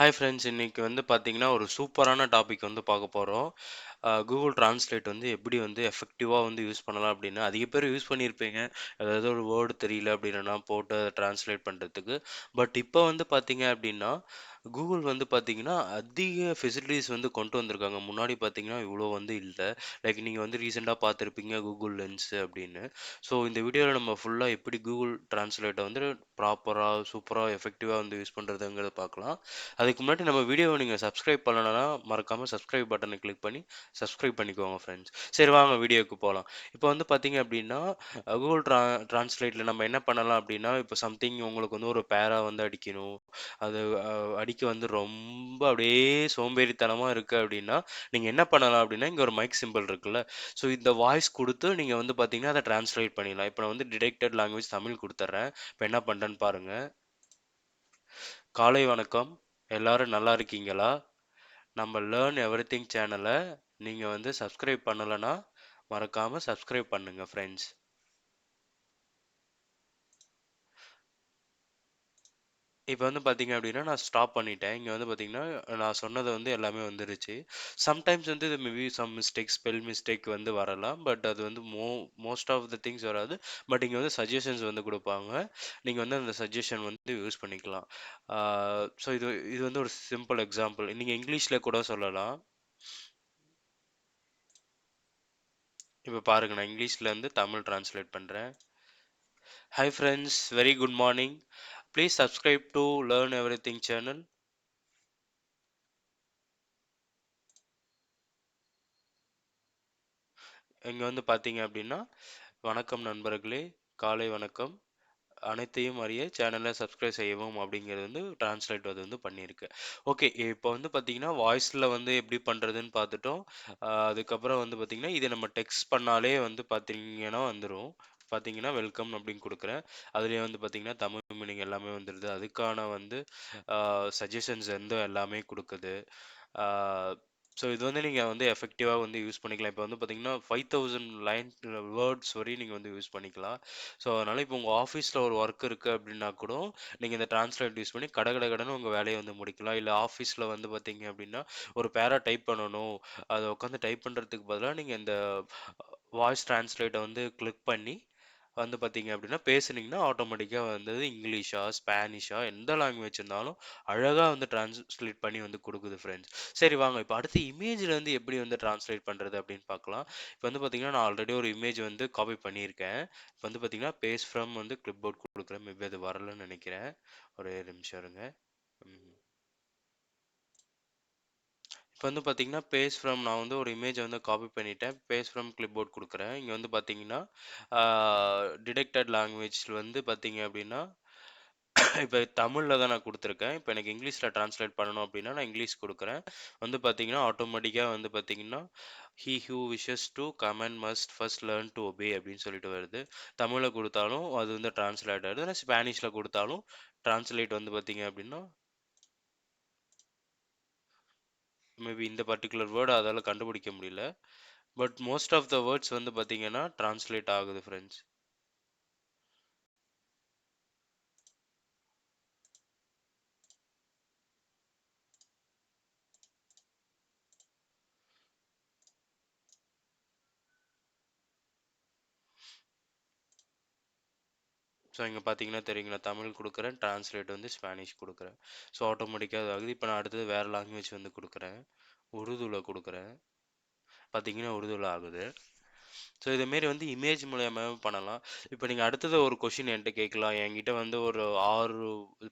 Hi friends இன்னைக்கு வந்து பார்த்தீங்கன்னா, ஒரு சூப்பரான டாபிக் வந்து பார்க்க போகிறோம் கூகுள் டிரான்ஸ்லேட் வந்து எப்படி வந்து எஃபெக்டிவாக வந்து யூஸ் பண்ணலாம் அப்படின்னு, அதிக பேர் யூஸ் பண்ணியிருப்பீங்க. ஏதாவது ஒரு வேர்டு தெரியல அப்படின்னா போட்டு அதை டிரான்ஸ்லேட் பண்ணுறதுக்கு பட் இப்போ வந்து பார்த்தீங்க அப்படின்னா, கூகுள் வந்து பார்த்தீங்கன்னா, அதிக ஃபெசிலிட்டிஸ் வந்து கொண்டு வந்திருக்காங்க. முன்னாடி பார்த்தீங்கன்னா, இவ்வளோ வந்து இல்லை லைக் நீங்கள் வந்து ரீசெண்டாக பார்த்துருப்பீங்க கூகுள் லென்ஸ் அப்படின்னு. ஸோ இந்த வீடியோவில் நம்ம ஃபுல்லாக எப்படி கூகுள் ட்ரான்ஸ்லேட்டை வந்து ப்ராப்பராக சூப்பராக எஃபெக்டிவாக வந்து யூஸ் பண்ணுறதுங்கிறத பார்க்கலாம். அதுக்கு முன்னாடி நம்ம வீடியோவை நீங்கள் சப்ஸ்கிரைப் பண்ணலன்னா மறக்காமல் சப்ஸ்கிரைப் பட்டனை கிளிக் பண்ணி சப்ஸ்கிரைப் பண்ணிக்கோங்க ஃப்ரெண்ட்ஸ். சரி வாங்க வீடியோக்கு போகலாம் இப்போ வந்து பார்த்தீங்க அப்படின்னா, கூகுள் ட்ரா ட்ரான்ஸ்லேட்டில் நம்ம என்ன பண்ணலாம் அப்படின்னா, இப்போ சம்திங் உங்களுக்கு வந்து ஒரு பேரா வந்து அடிக்கணும். அது அடி அடிக்க வந்து ரொம்ப அப்படியே சோம்பேறித்தனமாக இருக்குது அப்படின்னா, நீங்கள் என்ன பண்ணலாம் அப்படின்னா, இங்கே ஒரு மைக் சிம்பிள் இருக்குல்ல, ஸோ இந்த வாய்ஸ் கொடுத்து நீங்கள் வந்து பார்த்தீங்கன்னா, அதை டிரான்ஸ்லேட் பண்ணிடலாம். இப்போ நான் வந்து டிடெக்டட் லாங்குவேஜ் தமிழ் கொடுத்துட்றேன் இப்போ என்ன பண்ணுறேன்னு பாருங்கள் காலை வணக்கம். எல்லாரும் நல்லா இருக்கீங்களா? நம்ம லேர்ன் எவ்ரிதிங் சேனலை நீங்கள் வந்து சப்ஸ்கிரைப் பண்ணலைன்னா மறக்காமல் சப்ஸ்கிரைப் பண்ணுங்க ஃப்ரெண்ட்ஸ். இப்போ வந்து பார்த்தீங்க அப்படின்னா, நான் ஸ்டாப் பண்ணிட்டேன். இங்கே வந்து பார்த்தீங்கன்னா, நான் சொன்னது வந்து எல்லாமே வந்துருச்சு. சம்டைம்ஸ் வந்து இது maybe some mistake, spell mistake வந்து வரலாம். பட் அது வந்து mo most of the things வராது. பட் இங்கே வந்து சஜஷன்ஸ் வந்து கொடுப்பாங்க நீங்கள் வந்து அந்த சஜஷன் வந்து யூஸ் பண்ணிக்கலாம். ஸோ இது இது வந்து ஒரு சிம்பிள் எக்ஸாம்பிள். நீங்கள் இங்கிலீஷில் கூட சொல்லலாம். இப்போ பாருங்க நான் இங்கிலீஷ்ல இருந்து தமிழ் டிரான்ஸ்லேட் பண்ணுறேன் hi friends, very good morning. Please subscribe to learn everything channel. இங்கே வந்து பார்த்தீங்க அப்படின்னா, வணக்கம் நண்பர்களே, காலை வணக்கம். அனைத்தையும் அறிய சேனலை சப்ஸ்கிரைப் செய்யவும் அப்படிங்கிறது வந்து டிரான்ஸ்லேட் அது வந்து பண்ணியிருக்கு. ஓகே இப்போ வந்து பார்த்தீங்கன்னா, வாய்ஸில் வந்து எப்படி பண்ணுறதுன்னு பார்த்துட்டோம். அதுக்கப்புறம் வந்து பார்த்தீங்கன்னா, இதை நம்ம டெக்ஸ்ட் பண்ணாலே வந்து பார்த்தீங்கன்னா வந்துடும் பார்த்தீங்கன்னா, வெல்கம் அப்படின்னு கொடுக்குறேன் அதுலேயே வந்து பார்த்தீங்கன்னா, தமிழ் மீனிங் எல்லாமே வந்துடுது அதுக்கான வந்து சஜஷன்ஸ் வந்து எல்லாமே கொடுக்குது ஸோ இது வந்து நீங்கள் வந்து எஃபெக்டிவாக வந்து யூஸ் பண்ணிக்கலாம். இப்போ வந்து பார்த்தீங்கன்னா, 5000 லைன் வேர்ட்ஸ் வரையும் நீங்கள் வந்து யூஸ் பண்ணிக்கலாம். ஸோ அதனால் இப்போ உங்கள் ஆஃபீஸில் ஒரு ஒர்க் இருக்குது அப்படின்னா கூட, நீங்கள் இந்த டிரான்ஸ்லேட் யூஸ் பண்ணி கட கட கடன் உங்கள் வேலையை வந்து முடிக்கலாம். இல்லை ஆஃபீஸில் வந்து பார்த்தீங்க அப்படின்னா, ஒரு பேரா டைப் பண்ணணும். அதை உட்காந்து டைப் பண்ணுறதுக்கு பதிலாக நீங்கள் இந்த வாய்ஸ் டிரான்ஸ்லேட்டை வந்து கிளிக் பண்ணி வந்து பார்த்தீங்க அப்படின்னா, பேசுனீங்கன்னா ஆட்டோமேட்டிக்காக வந்து இங்கிலீஷா, ஸ்பானிஷா எந்த லாங்குவேஜ் இருந்தாலும் அழகாக வந்து டிரான்ஸ்லேட் பண்ணி வந்து கொடுக்குது ஃப்ரெண்ட்ஸ். சரி வாங்க இப்போ அடுத்து இமேஜில் வந்து எப்படி வந்து டிரான்ஸ்லேட் பண்ணுறது அப்படின்னு பார்க்கலாம். இப்போ வந்து பார்த்தீங்கன்னா, நான் ஆல்ரெடி ஒரு இமேஜ் வந்து காப்பி பண்ணியிருக்கேன். இப்போ வந்து பார்த்தீங்கன்னா, பேஸ் ஃப்ரம் வந்து கிளிப்போர்ட் கொடுக்குறேன் மேபி அது வரலன்னு நினைக்கிறேன் ஒரே நிமிஷம் இருங்க. இப்போ வந்து பார்த்தீங்கன்னா, பேஸ் ஃப்ரம் நான் வந்து ஒரு இமேஜை வந்து காப்பி பண்ணிட்டேன். பேஸ் ஃப்ரம் கிளிப்போர்ட் கொடுக்குறேன் இங்கே வந்து பார்த்தீங்கன்னா, டிடெக்டட் லாங்குவேஜில் வந்து பார்த்தீங்க அப்படின்னா, இப்போ தமிழில் தான் நான் கொடுத்துருக்கேன் இப்போ எனக்கு இங்கிலீஷில் டிரான்ஸ்லேட் பண்ணணும் அப்படின்னா, நான் இங்கிலீஷ் கொடுக்குறேன் வந்து பார்த்தீங்கன்னா, ஆட்டோமேட்டிக்காக வந்து பார்த்தீங்கன்னா, "he who wishes to comment must first learn to obey" அப்படின்னு சொல்லிட்டு வருது. தமிழில் கொடுத்தாலும் அது வந்து டிரான்ஸ்லேட் ஆகிடுது ஆனா ஸ்பானிஷ்ல கொடுத்தாலும் டிரான்ஸ்லேட் வந்து பார்த்தீங்க அப்படின்னா மேபி இந்த பர்ட்டிகுலர் வேர்டு அதால் கண்டுபிடிக்க முடியல. But most of the words வந்து பார்த்தீங்கன்னா, டிரான்ஸ்லேட் ஆகுது ஃப்ரெண்ட்ஸ். ஸோ இங்கே பார்த்தீங்கன்னா தெரியுங்களா தமிழ் கொடுக்குறேன் ட்ரான்ஸ்லேட் வந்து ஸ்பானிஷ் கொடுக்குறேன் ஸோ ஆட்டோமேட்டிக்காக அது ஆகுது. இப்போ நான் அடுத்தது வேறு லாங்குவேஜ் வந்து கொடுக்குறேன் உருதுவில் கொடுக்குறேன் பார்த்தீங்கன்னா, உருதுவில் ஆகுது. ஸோ இதேமாரி வந்து இமேஜ் மூலயமாவே பண்ணலாம். இப்போ நீங்கள் அடுத்தது ஒரு கொஷின் என்கிட்ட கேட்கலாம். என்கிட்ட வந்து ஒரு ஆறு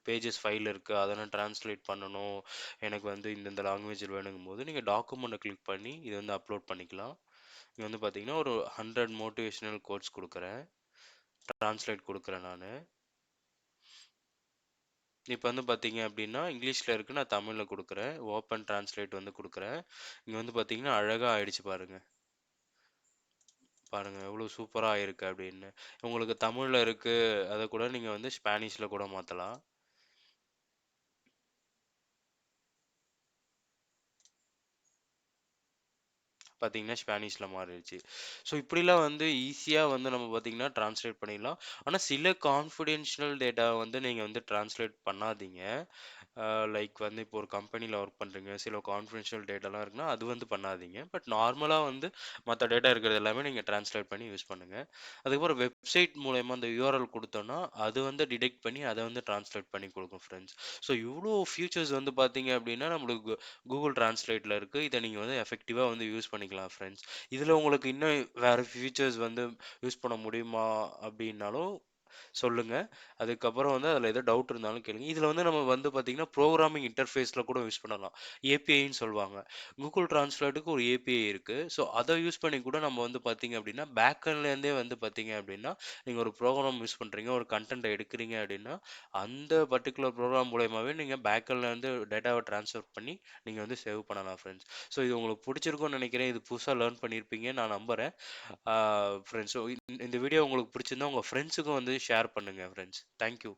பேஜஸ் ஃபைல் இருக்குது அதெல்லாம் நான் பண்ணணும். எனக்கு வந்து இந்தந்த லாங்குவேஜில் வேணுங்கும்போது, நீங்கள் டாக்குமெண்ட்டை கிளிக் பண்ணி இதை வந்து அப்லோட் பண்ணிக்கலாம். இங்கே வந்து பார்த்தீங்கன்னா, ஒரு 100 மோட்டிவேஷனல் கோட்ஸ் கொடுக்குறேன் டிரான்ஸ்லேட் கொடுக்குறேன் நான் இப்போ வந்து பார்த்தீங்க அப்படின்னா, இங்கிலீஷில் இருக்கு. நான் தமிழில் கொடுக்குறேன் ஓப்பன் டிரான்ஸ்லேட் வந்து கொடுக்குறேன் இங்கே வந்து பார்த்தீங்கன்னா, அழகாக ஆயிடுச்சு பாருங்கள் பாருங்கள் எவ்வளோ சூப்பராக இருக்குது அப்படின்னு. உங்களுக்கு தமிழில் இருக்குது அதை கூட நீங்கள் வந்து ஸ்பானிஷில் கூட மாற்றலாம் பார்த்தீங்கன்னா ஸ்பானிஷில் மாறிடுச்சு. ஸோ இப்படிலாம் வந்து ஈஸியாக வந்து நம்ம பார்த்திங்கன்னா ட்ரான்ஸ்லேட் பண்ணிடலாம். ஆனால் சில கான்ஃபிடென்ஷியல் டேட்டா வந்து நீங்கள் வந்து ட்ரான்ஸ்லேட் பண்ணாதீங்க. லைக் வந்து இப்போ ஒரு கம்பெனியில் ஒர்க் பண்ணுறீங்க சில கான்ஃபிடென்ஷியல் டேட்டாலாம் இருக்குன்னா, அது வந்து பண்ணாதீங்க. பட் நார்மலாக வந்து மற்ற டேட்டா இருக்கிறது எல்லாமே நீங்கள் ட்ரான்ஸ்லேட் பண்ணி யூஸ் பண்ணுங்கள் அதுக்கப்புறம் வெப்சைட் மூலயமா அந்த யூஆர்எல் கொடுத்தோன்னா அது வந்து டிடெக்ட் பண்ணி அதை வந்து ட்ரான்ஸ்லேட் பண்ணி கொடுக்கும் ஃப்ரெண்ட்ஸ். ஸோ இவ்வளோ ஃபியூச்சர்ஸ் வந்து பார்த்தீங்க அப்படின்னா, நம்மளுக்கு கூகுள் ட்ரான்ஸ்லேட்டில் இருக்குது இதை நீங்கள் வந்து எஃபெக்டிவாக வந்து யூஸ் பண்ணிக்கலாம் ஃப்ரெண்ட்ஸ். இதில் உங்களுக்கு இன்னும் வேறு ஃபியூச்சர்ஸ் வந்து யூஸ் பண்ண முடியுமா அப்படின்னாலும் சொல்லுங்கள் அதுக்கப்புறம் வந்து அதில் எதோ டவுட் இருந்தாலும் கேளுங்க. இதில் வந்து நம்ம வந்து பார்த்தீங்கன்னா, ப்ரோக்ராமிங் இன்டர்ஃபேஸில் கூட யூஸ் பண்ணலாம். ஏபிஐன்னு சொல்லுவாங்க. கூகுள் டிரான்ஸ்லேட்டுக்கு ஒரு ஏபிஐ இருக்குது ஸோ அதை யூஸ் பண்ணி கூட நம்ம வந்து பார்த்தீங்க அப்படின்னா, பேக்கன்லேருந்தே வந்து பார்த்தீங்க அப்படின்னா, நீங்கள் ஒரு ப்ரோக்ராம் யூஸ் பண்ணுறீங்க ஒரு கண்டென்ட்டை எடுக்கிறீங்க அப்படின்னா, அந்த பர்ட்டிகுலர் ப்ரோக்ராம் மூலயமாவே நீங்கள் பேக்கன்லேருந்து டேட்டாவை ட்ரான்ஸ்ஃபர் பண்ணி நீங்கள் வந்து சேவ் பண்ணலாம் ஃப்ரெண்ட்ஸ். ஸோ இது உங்களுக்கு பிடிச்சிருக்கும்னு நினைக்கிறேன் இது புதுசாக லேர்ன் பண்ணியிருப்பீங்க நான் நம்புகிறேன் ஃப்ரெண்ட்ஸ் ஸோ இந்த வீடியோ உங்களுக்கு பிடிச்சிருந்தா உங்கள் ஃப்ரெண்ட்ஸுக்கும் வந்து ஷேர் பண்ணுங்க ஃப்ரெண்ட்ஸ். Thank you.